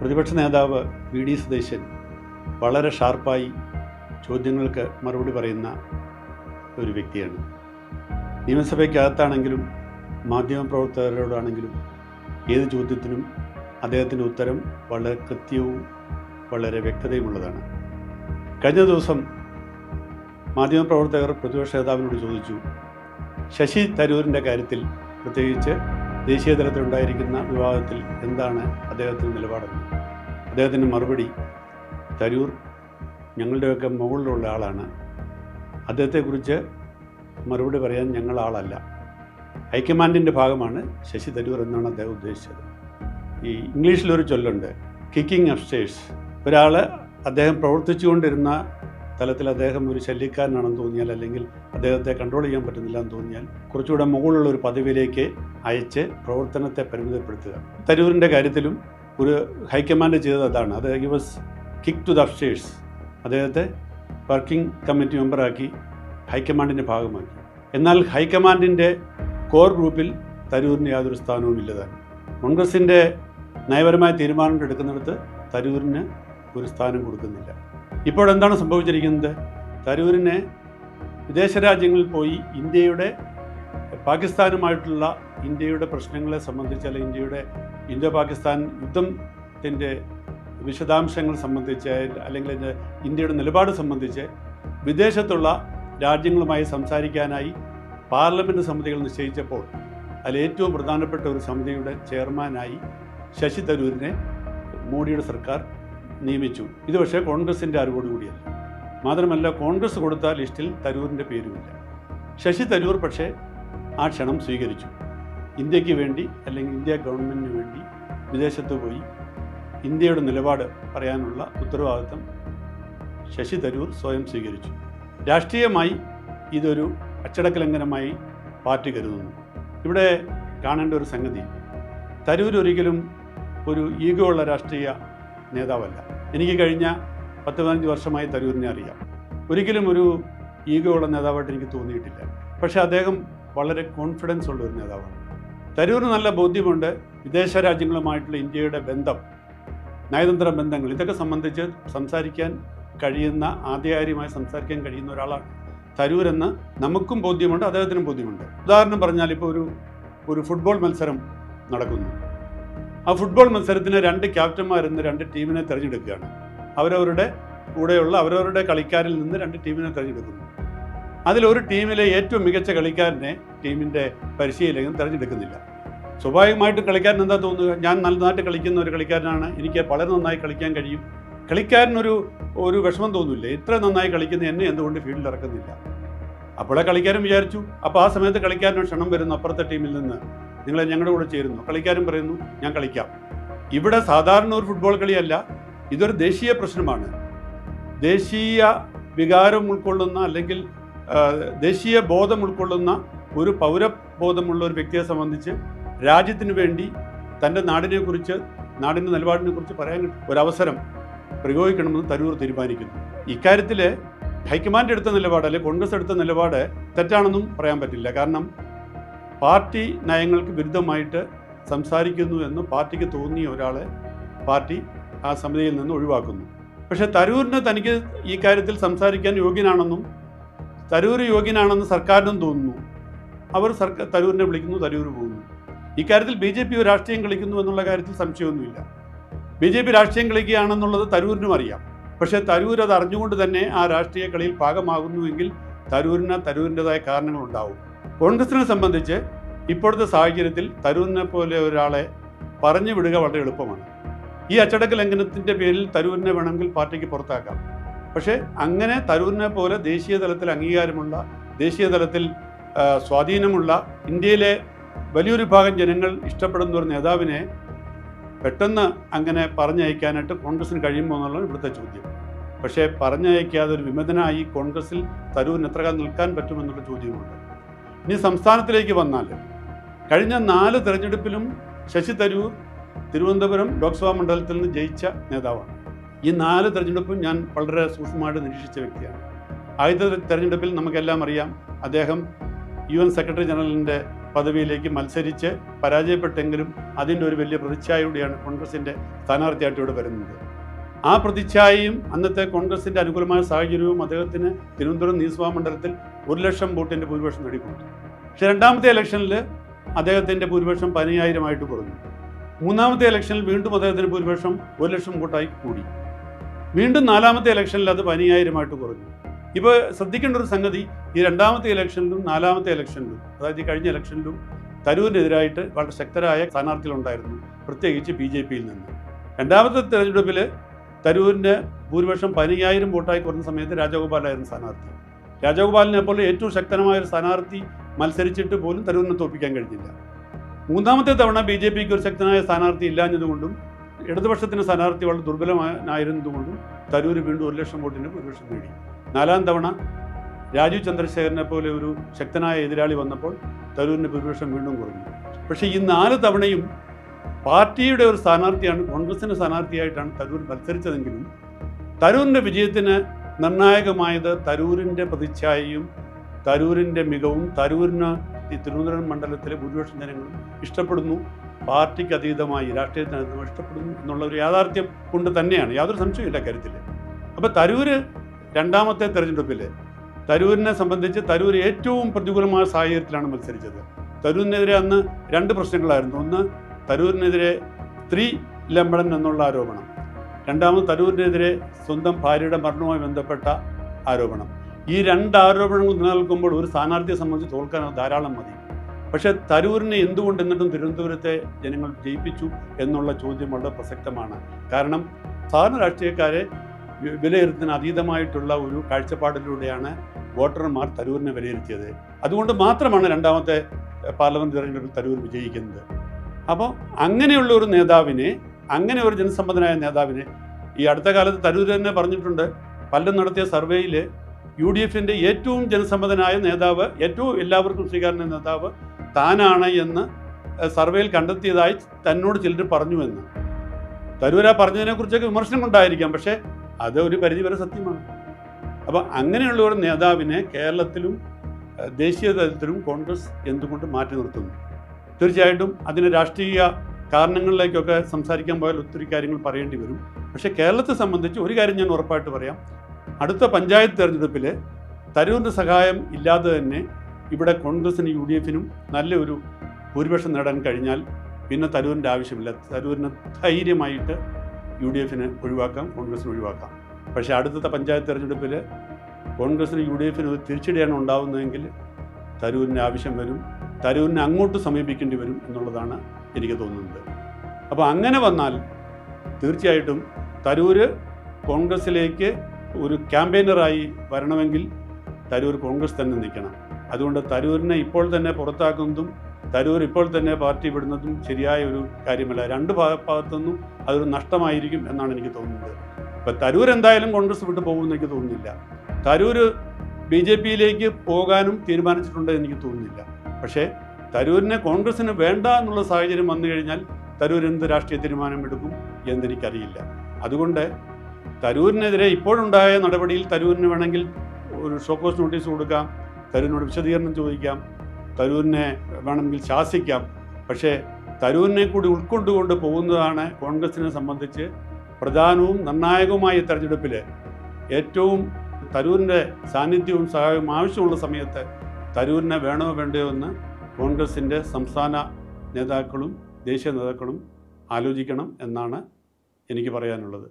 പ്രതിപക്ഷ നേതാവ് V D സുധേശൻ വളരെ ഷാർപ്പായി ചോദ്യങ്ങൾക്ക് മറുപടി പറയുന്ന ഒരു വ്യക്തിയാണ്. നിയമസഭയ്ക്കകത്താണെങ്കിലും മാധ്യമപ്രവർത്തകരോടാണെങ്കിലും ഏത് ചോദ്യത്തിനും അദ്ദേഹത്തിന്റെ ഉത്തരം വളരെ കൃത്യവും വളരെ വ്യക്തതയുമുള്ളതാണ്. കഴിഞ്ഞ ദിവസം മാധ്യമപ്രവർത്തകർ പ്രതിപക്ഷ നേതാവിനോട് ചോദിച്ചു ശശി തരൂരിന്റെ കാര്യത്തിൽ പ്രത്യേകിച്ച് ദേശീയ തലത്തിൽ ഉണ്ടായിരിക്കുന്ന വിവാദത്തിൽ എന്താണ് അദ്ദേഹത്തിന്റെ നിലപാടെന്ന്? അദ്ദേഹത്തിന്റെ മറുപടി തരൂർ ഞങ്ങളുടെയൊക്കെ മുകളിലുള്ള ആളാണ്. അദ്ദേഹത്തെക്കുറിച്ച് മറുപടി പറയാൻ ഞങ്ങൾ ആളല്ല. ഹൈക്കമാൻഡിന്റെ ഭാഗമാണ് ശശി തരൂർ എന്നാണ് അദ്ദേഹം ഉദ്ദേശിച്ചത്. ഈ ഇംഗ്ലീഷിലൊരു ചൊല്ലുണ്ട് കിക്കിംഗ് അപ്സ്റ്റേഴ്സ് ഒരാൾ അദ്ദേഹം പ്രവർത്തിച്ചുകൊണ്ടിരുന്ന തലത്തിൽ അദ്ദേഹം ഒരു ശല്യക്കാരനാണെന്ന് തോന്നിയാൽ അല്ലെങ്കിൽ അദ്ദേഹത്തെ കൺട്രോൾ ചെയ്യാൻ പറ്റുന്നില്ല എന്ന് തോന്നിയാൽ കുറച്ചുകൂടെ മുകളിലുള്ള ഒരു പദവിയിലേക്ക് അയച്ച് പ്രവർത്തനത്തെ പരിമിതപ്പെടുത്തുക. തരൂരിന്റെ കാര്യത്തിലും ഒരു ഹൈക്കമാൻഡ് ചെയ്തത് അതാണ്. അത് he was kick to the upstairs അദ്ദേഹത്തെ വർക്കിംഗ് കമ്മിറ്റി മെമ്പറാക്കി ഹൈക്കമാൻഡിന്റെ ഭാഗമാക്കി. എന്നാൽ ഹൈക്കമാൻഡിന്റെ കോർ ഗ്രൂപ്പിൽ തരൂരിന് യാതൊരു സ്ഥാനവും ഇല്ലതാണ് കോൺഗ്രസിന്റെ നയപരമായ തീരുമാനങ്ങൾ എടുക്കുന്നിടത്ത് തരൂരിന് ഒരു സ്ഥാനം കൊടുക്കുന്നില്ല. ഇപ്പോൾ എന്താണ് സംഭവിച്ചിരിക്കുന്നത്? തരൂരിനെ വിദേശ രാജ്യങ്ങളിൽ പോയി ഇന്ത്യയുടെ പാകിസ്ഥാനുമായിട്ടുള്ള ഇന്ത്യയുടെ പ്രശ്നങ്ങളെ സംബന്ധിച്ച് അല്ലെങ്കിൽ ഇന്ത്യയുടെ ഇന്ത്യ പാകിസ്ഥാൻ യുദ്ധത്തിന്റെ വിശദാംശങ്ങൾ സംബന്ധിച്ച് അല്ലെങ്കിൽ ഇന്ത്യയുടെ നിലപാട് സംബന്ധിച്ച് വിദേശത്തുള്ള രാജ്യങ്ങളുമായി സംസാരിക്കാനായി പാർലമെന്റ് സമിതികൾ നിശ്ചയിച്ചപ്പോൾ അതിൽ ഏറ്റവും പ്രധാനപ്പെട്ട ഒരു സമിതിയുടെ ചെയർമാനായി ശശി തരൂരിനെ മോഡിയുടെ സർക്കാർ നിയമിച്ചു. ഇത് പക്ഷേ കോൺഗ്രസിന്റെ അറിവോടുകൂടിയല്ല മാത്രമല്ല കോൺഗ്രസ് കൊടുത്ത ലിസ്റ്റിൽ തരൂരിന്റെ പേരുമില്ല. ശശി തരൂർ പക്ഷേ ആ ക്ഷണം സ്വീകരിച്ചു. ഇന്ത്യയ്ക്ക് വേണ്ടി അല്ലെങ്കിൽ ഇന്ത്യ ഗവൺമെന്റിന് വേണ്ടി വിദേശത്ത് പോയി ഇന്ത്യയുടെ നിലപാട് പറയാനുള്ള ഉത്തരവാദിത്തം ശശി തരൂർ സ്വയം സ്വീകരിച്ചു. രാഷ്ട്രീയമായി ഇതൊരു അച്ചടക്ക ലംഘനമായി പാർട്ടി കരുതുന്നു. ഇവിടെ കാണേണ്ട ഒരു സംഗതി തരൂർ ഒരിക്കലും ഒരു ഈഗോ ഉള്ള രാഷ്ട്രീയ നേതാവല്ല. എനിക്ക് കഴിഞ്ഞ പത്ത് പതിനഞ്ച് വർഷമായി തരൂരിനെ അറിയാം. ഒരിക്കലും ഒരു ഈഗോ നേതാവായിട്ട് എനിക്ക് തോന്നിയിട്ടില്ല. പക്ഷേ അദ്ദേഹം വളരെ കോൺഫിഡൻസ് ഉള്ള ഒരു നേതാവാണ്. തരൂരിന് നല്ല ബോധ്യമുണ്ട് വിദേശ രാജ്യങ്ങളുമായിട്ടുള്ള ഇന്ത്യയുടെ ബന്ധം നയതന്ത്ര ബന്ധങ്ങൾ ഇതൊക്കെ സംബന്ധിച്ച് സംസാരിക്കാൻ കഴിയുന്ന ആധികാരികമായി സംസാരിക്കാൻ കഴിയുന്ന ഒരാളാണ് തരൂരെന്ന് നമുക്കും ബോധ്യമുണ്ട് അദ്ദേഹത്തിനും ബോധ്യമുണ്ട്. ഉദാഹരണം പറഞ്ഞാൽ ഇപ്പോൾ ഒരു ഒരു ഫുട്ബോൾ മത്സരം നടക്കുന്നു. ആ ഫുട്ബോൾ മത്സരത്തിന് രണ്ട് ക്യാപ്റ്റന്മാരെന്ന് രണ്ട് ടീമിനെ തിരഞ്ഞെടുക്കുകയാണ്. അവരവരുടെ കൂടെയുള്ള അവരവരുടെ കളിക്കാരിൽ നിന്ന് രണ്ട് ടീമിനെ തിരഞ്ഞെടുക്കുന്നു. അതിലൊരു ടീമിലെ ഏറ്റവും മികച്ച കളിക്കാരനെ ടീമിന്റെ പരിശീലകൻ തിരഞ്ഞെടുക്കുന്നില്ല. സ്വാഭാവികമായിട്ടും കളിക്കാരൻ എന്താ തോന്നുക? ഞാൻ നന്നായിട്ട് കളിക്കുന്ന ഒരു കളിക്കാരനാണ്. എനിക്ക് വളരെ നന്നായി കളിക്കാൻ കഴിയും. കളിക്കാരനൊരു ഒരു വിഷമം തോന്നില്ല. ഇത്ര നന്നായി കളിക്കുന്ന എന്നെ എന്തുകൊണ്ട് ഫീൽഡിൽ ഇറക്കുന്നില്ല? അപ്പോഴേ കളിക്കാരൻ വിചാരിച്ചു. അപ്പോൾ ആ സമയത്ത് കളിക്കാരന് ക്ഷണം വരുന്നു. അപ്പുറത്തെ ടീമിൽ നിന്ന് നിങ്ങൾ ഞങ്ങളുടെ കൂടെ ചേരുന്നു. കളിക്കാരും പറയുന്നു ഞാൻ കളിക്കാം. ഇവിടെ സാധാരണ ഒരു ഫുട്ബോൾ കളിയല്ല ഇതൊരു ദേശീയ പ്രശ്നമാണ്. ദേശീയ വികാരം ഉൾക്കൊള്ളുന്ന അല്ലെങ്കിൽ ദേശീയ ബോധം ഉൾക്കൊള്ളുന്ന ഒരു പൗരബോധമുള്ള ഒരു വ്യക്തിയെ സംബന്ധിച്ച് രാജ്യത്തിന് വേണ്ടി തന്റെ നാടിനെക്കുറിച്ച് നാടിന്റെ നിലപാടിനെ കുറിച്ച് പറയാൻ ഒരവസരം പ്രയോഗിക്കണമെന്ന് തരൂർ തീരുമാനിക്കുന്നു. ഇക്കാര്യത്തിൽ ഹൈക്കമാൻഡ് എടുത്ത നിലപാട് അല്ലെങ്കിൽ കോൺഗ്രസ് എടുത്ത നിലപാട് തെറ്റാണെന്നും പറയാൻ പറ്റില്ല. കാരണം പാർട്ടി നയങ്ങൾക്ക് വിരുദ്ധമായിട്ട് സംസാരിക്കുന്നു എന്ന് പാർട്ടിക്ക് തോന്നിയ ഒരാളെ പാർട്ടി ആ സമിതിയിൽ നിന്ന് ഒഴിവാക്കുന്നു. പക്ഷെ തരൂരിന് തനിക്ക് ഈ കാര്യത്തിൽ സംസാരിക്കാൻ യോഗ്യനാണെന്നും തരൂർ യോഗ്യനാണെന്ന് സർക്കാരിനും തോന്നുന്നു. അവർ സർക്കാർ തരൂരിനെ വിളിക്കുന്നു തരൂർ പോകുന്നു. ഇക്കാര്യത്തിൽ ബി ജെ പി രാഷ്ട്രീയം കളിക്കുന്നു എന്നുള്ള കാര്യത്തിൽ സംശയമൊന്നുമില്ല. ബി ജെ പി രാഷ്ട്രീയം കളിക്കുകയാണെന്നുള്ളത് തരൂരിനും അറിയാം. പക്ഷേ തരൂർ അത് അറിഞ്ഞുകൊണ്ട് തന്നെ ആ രാഷ്ട്രീയ കളിയിൽ ഭാഗമാകുന്നുവെങ്കിൽ തരൂരിന് തരൂരിന്റെതായ കാരണങ്ങളുണ്ടാവും. കോൺഗ്രസിനെ സംബന്ധിച്ച് ഇപ്പോഴത്തെ സാഹചര്യത്തിൽ തരൂരിനെ പോലെ ഒരാളെ പറഞ്ഞു വിടുക വളരെ എളുപ്പമാണ്. ഈ അച്ചടക്ക ലംഘനത്തിന്റെ പേരിൽ തരൂരിനെ വേണമെങ്കിൽ പാർട്ടിക്ക് പുറത്താക്കാം. പക്ഷേ അങ്ങനെ തരൂരിനെ പോലെ ദേശീയ തലത്തിൽ അംഗീകാരമുള്ള ദേശീയ തലത്തിൽ സ്വാധീനമുള്ള ഇന്ത്യയിലെ വലിയൊരു ഭാഗം ജനങ്ങൾ ഇഷ്ടപ്പെടുന്ന ഒരു നേതാവിനെ പെട്ടെന്ന് അങ്ങനെ പറഞ്ഞയക്കാനായിട്ട് കോൺഗ്രസിന് കഴിയുമോ എന്നുള്ളതാണ് ഇവിടുത്തെ ചോദ്യം. പക്ഷേ പറഞ്ഞയക്കാതെ ഒരു വിമതനായി കോൺഗ്രസിൽ തരൂരിന് എത്ര കാലം നിൽക്കാൻ പറ്റുമെന്നുള്ള ചോദ്യമുണ്ട് ഇനി സംസ്ഥാനത്തിലേക്ക് വന്നാൽ കഴിഞ്ഞ നാല് തെരഞ്ഞെടുപ്പിലും ശശി തരൂർ തിരുവനന്തപുരം ലോക്സഭാ മണ്ഡലത്തിൽ നിന്ന് ജയിച്ച നേതാവാണ്. ഈ നാല് തെരഞ്ഞെടുപ്പും ഞാൻ വളരെ സൂക്ഷ്മമായിട്ട് നിരീക്ഷിച്ച വ്യക്തിയാണ്. ആദ്യത്തെ തെരഞ്ഞെടുപ്പിൽ നമുക്കെല്ലാം അറിയാം അദ്ദേഹം യു എൻ സെക്രട്ടറി ജനറലിന്റെ പദവിയിലേക്ക് മത്സരിച്ച് പരാജയപ്പെട്ടെങ്കിലും അതിന്റെ ഒരു വലിയ പ്രതിച്ഛായയോടെയാണ് കോൺഗ്രസിന്റെ സ്ഥാനാർത്ഥിയായിട്ട് ഇവിടെ വരുന്നത്. ആ പ്രതിച്ഛായയും അന്നത്തെ കോൺഗ്രസിന്റെ അനുകൂലമായ സാഹചര്യവും അദ്ദേഹത്തിന് തിരുവനന്തപുരം നിയമസഭാ മണ്ഡലത്തിൽ ഒരു ലക്ഷം വോട്ടിന്റെ ഭൂരിപക്ഷം നേടിക്കൊടുത്തു പക്ഷെ രണ്ടാമത്തെ ഇലക്ഷനിൽ അദ്ദേഹത്തിന്റെ ഭൂരിപക്ഷം പതിനയ്യായിരമായിട്ട് കുറഞ്ഞു. മൂന്നാമത്തെ ഇലക്ഷനിൽ വീണ്ടും അദ്ദേഹത്തിന്റെ ഭൂരിപക്ഷം ഒരു ലക്ഷം വോട്ടായി കൂടി. വീണ്ടും നാലാമത്തെ ഇലക്ഷനിൽ അത് പതിനയ്യായിരമായിട്ട് കുറഞ്ഞു. ഇപ്പോൾ ശ്രദ്ധിക്കേണ്ട ഒരു സംഗതി ഈ രണ്ടാമത്തെ ഇലക്ഷനിലും നാലാമത്തെ ഇലക്ഷനിലും അതായത് ഈ കഴിഞ്ഞ ഇലക്ഷനിലും തരൂരിനെതിരായിട്ട് വളരെ ശക്തരായ സ്ഥാനാർത്ഥികളുണ്ടായിരുന്നു പ്രത്യേകിച്ച് ബി ജെ പിയിൽ നിന്ന്. രണ്ടാമത്തെ തെരഞ്ഞെടുപ്പിൽ തരൂരിന്റെ ഭൂരിപക്ഷം പതിനയ്യായിരം വോട്ടായി കുറഞ്ഞ സമയത്ത് രാജഗോപാലായിരുന്നു സ്ഥാനാർത്ഥി. രാജഗോപാലിനെ പോലെ ഏറ്റവും ശക്തമായ ഒരു സ്ഥാനാർത്ഥി മത്സരിച്ചിട്ട് പോലും തരൂരിനെ തോൽപ്പിക്കാൻ കഴിഞ്ഞില്ല. മൂന്നാമത്തെ തവണ ബി ജെ പിക്ക് ഒരു ശക്തനായ സ്ഥാനാർത്ഥി ഇല്ലാഞ്ഞതുകൊണ്ടും ഇടതുപക്ഷത്തിന് സ്ഥാനാർത്ഥി വളരെ ദുർബലമായിരുന്നതുകൊണ്ടും തരൂർ വീണ്ടും ഒരു ലക്ഷം വോട്ടിന് ഭൂരിപക്ഷം നേടി. നാലാം തവണ രാജീവ് ചന്ദ്രശേഖരനെ പോലെ ഒരു ശക്തനായ എതിരാളി വന്നപ്പോൾ തരൂരിന്റെ ഭൂരിപക്ഷം വീണ്ടും കുറഞ്ഞു. പക്ഷേ ഈ നാല് തവണയും പാർട്ടിയുടെ ഒരു സ്ഥാനാർത്ഥിയാണ് കോൺഗ്രസിന്റെ സ്ഥാനാർത്ഥിയായിട്ടാണ് തരൂർ മത്സരിച്ചതെങ്കിലും തരൂരിന്റെ വിജയത്തിന് നിർണായകമായത് തരൂരിന്റെ പ്രതിച്ഛായയും തരൂരിന്റെ മികവും തരൂരിന് ഈ തിരുവനന്തപുരം മണ്ഡലത്തിലെ ഭൂരിപക്ഷം ജനങ്ങളും ഇഷ്ടപ്പെടുന്നു. പാർട്ടിക്ക് അതീതമായി രാഷ്ട്രീയത്തിന് ഇഷ്ടപ്പെടുന്നു എന്നുള്ള ഒരു യാഥാർത്ഥ്യം കൊണ്ട് തന്നെയാണ്. യാതൊരു സംശയമില്ല കാര്യത്തിൽ അപ്പോൾ തരൂര് രണ്ടാമത്തെ തെരഞ്ഞെടുപ്പിൽ തരൂരിനെ സംബന്ധിച്ച് തരൂർ ഏറ്റവും പ്രതികൂലമായ സാഹചര്യത്തിലാണ് മത്സരിച്ചത്. തരൂരിനെതിരെ അന്ന് രണ്ട് പ്രശ്നങ്ങളായിരുന്നു. ഒന്ന് തരൂരിനെതിരെ സ്ത്രീ ലംബടൻ എന്നുള്ള ആരോപണം. രണ്ടാമത് തരൂരിനെതിരെ സ്വന്തം ഭാര്യയുടെ മരണവുമായി ബന്ധപ്പെട്ട ആരോപണം. ഈ രണ്ട് ആരോപണങ്ങൾ നിലനിൽക്കുമ്പോൾ ഒരു സ്ഥാനാർത്ഥിയെ സംബന്ധിച്ച് തോൽക്കാൻ ധാരാളം മതി. പക്ഷേ തരൂരിനെ എന്തുകൊണ്ട് എന്നിട്ടും തിരുവനന്തപുരത്തെ ജനങ്ങൾ ജയിപ്പിച്ചു എന്നുള്ള ചോദ്യം വളരെ പ്രസക്തമാണ്. കാരണം സാധാരണ രാഷ്ട്രീയക്കാരെ വിലയിരുത്തുന്ന അതീതമായിട്ടുള്ള ഒരു കാഴ്ചപ്പാടിലൂടെയാണ് വോട്ടർമാർ തരൂരിനെ വിലയിരുത്തിയത്. അതുകൊണ്ട് മാത്രമാണ് രണ്ടാമത്തെ പാർലമെന്റ് തെരഞ്ഞെടുപ്പിൽ തരൂർ വിജയിക്കുന്നത്. അപ്പോൾ അങ്ങനെയുള്ള ഒരു നേതാവിനെ അങ്ങനെ ഒരു ജനസമ്മതനായ നേതാവിനെ ഈ അടുത്ത കാലത്ത് തരൂർ തന്നെ പറഞ്ഞിട്ടുണ്ട്. പല്ലം നടത്തിയ സർവേയിൽ യു ഡി എഫിന്റെ ഏറ്റവും ജനസമ്മതനായ നേതാവ് ഏറ്റവും എല്ലാവർക്കും സ്വീകാര്യനായ നേതാവ് താനാണ് എന്ന് സർവേയിൽ കണ്ടെത്തിയതായി തന്നോട് ചിലർ പറഞ്ഞു പറഞ്ഞുവെന്ന് തരൂര പറഞ്ഞതിനെക്കുറിച്ചൊക്കെ വിമർശനം ഉണ്ടായിരിക്കാം പക്ഷേ അത് ഒരു പരിധിവരെ സത്യമാണ്. അപ്പം അങ്ങനെയുള്ള ഒരു നേതാവിനെ കേരളത്തിലും ദേശീയ തലത്തിലും കോൺഗ്രസ് എന്തുകൊണ്ട് മാറ്റി നിർത്തുന്നു? തീർച്ചയായിട്ടും അതിന് രാഷ്ട്രീയ കാരണങ്ങളിലേക്കൊക്കെ സംസാരിക്കാൻ പോയാൽ ഒത്തിരി കാര്യങ്ങൾ പറയേണ്ടി വരും. പക്ഷേ കേരളത്തെ സംബന്ധിച്ച് ഒരു കാര്യം ഞാൻ ഉറപ്പായിട്ട് പറയാം. അടുത്ത പഞ്ചായത്ത് തെരഞ്ഞെടുപ്പിൽ തരൂരിന്റെ സഹായം ഇല്ലാതെ തന്നെ ഇവിടെ കോൺഗ്രസിനും യു ഡി എഫിനും നല്ലൊരു ഭൂരിപക്ഷം നേടാൻ കഴിഞ്ഞാൽ പിന്നെ തരൂരിന്റെ ആവശ്യമില്ല. തരൂരിനെ ധൈര്യമായിട്ട് യു ഡി എഫിന് ഒഴിവാക്കാം കോൺഗ്രസിന് ഒഴിവാക്കാം. പക്ഷേ അടുത്ത പഞ്ചായത്ത് തെരഞ്ഞെടുപ്പിൽ കോൺഗ്രസിന് യു ഡി എഫിന് ഒരു തിരിച്ചടിയാണ് ഉണ്ടാവുന്നതെങ്കിൽ തരൂരിന് ആവശ്യം വരും. തരൂരിനെ അങ്ങോട്ട് സമീപിക്കേണ്ടി വരും എന്നുള്ളതാണ് എനിക്ക് തോന്നുന്നത് അപ്പോൾ അങ്ങനെ വന്നാൽ തീർച്ചയായിട്ടും തരൂര് കോൺഗ്രസിലേക്ക് ഒരു ക്യാമ്പയിനറായി വരണമെങ്കിൽ തരൂർ കോൺഗ്രസ് തന്നെ നിൽക്കണം. അതുകൊണ്ട് തരൂരിനെ ഇപ്പോൾ തന്നെ പുറത്താക്കുന്നതും തരൂർ ഇപ്പോൾ തന്നെ പാർട്ടി വിടുന്നതും ശരിയായ ഒരു കാര്യമല്ല. രണ്ട് ഭാഗത്തുനിന്നും അതൊരു നഷ്ടമായിരിക്കും എന്നാണ് എനിക്ക് തോന്നുന്നത്. ഇപ്പം തരൂർ എന്തായാലും കോൺഗ്രസ് വിട്ടു പോകുമെന്ന് എനിക്ക് തോന്നുന്നില്ല. തരൂർ ബി ജെ പിയിലേക്ക് പോകാനും തീരുമാനിച്ചിട്ടുണ്ട് എനിക്ക് തോന്നുന്നില്ല. പക്ഷേ തരൂരിനെ കോൺഗ്രസിന് വേണ്ട എന്നുള്ള സാഹചര്യം വന്നു കഴിഞ്ഞാൽ തരൂർ എന്ത് രാഷ്ട്രീയ തീരുമാനം എടുക്കും എന്നെനിക്കറിയില്ല. അതുകൊണ്ട് തരൂരിനെതിരെ ഇപ്പോഴുണ്ടായ നടപടിയിൽ തരൂരിന് വേണമെങ്കിൽ ഒരു ഷോക്കോസ് നോട്ടീസ് കൊടുക്കാം തരൂരിനോട് വിശദീകരണം ചോദിക്കാം തരൂരിനെ വേണമെങ്കിൽ ശാസിക്കാം. പക്ഷേ തരൂരിനെ കൂടി ഉൾക്കൊണ്ടുകൊണ്ട് പോകുന്നതാണ് കോൺഗ്രസിനെ സംബന്ധിച്ച് പ്രധാനവും നിർണായകവുമായ തെരഞ്ഞെടുപ്പിൽ ഏറ്റവും തരൂരിന്റെ സാന്നിധ്യവും സഹായവും ആവശ്യമുള്ള സമയത്ത് തരൂരിനെ വേണോ വേണ്ടയോ എന്ന് കോൺഗ്രസിന്റെ സംസ്ഥാന നേതാക്കളും ദേശീയ നേതാക്കളും ആലോചിക്കണം എന്നാണ് എനിക്ക് പറയാനുള്ളത്.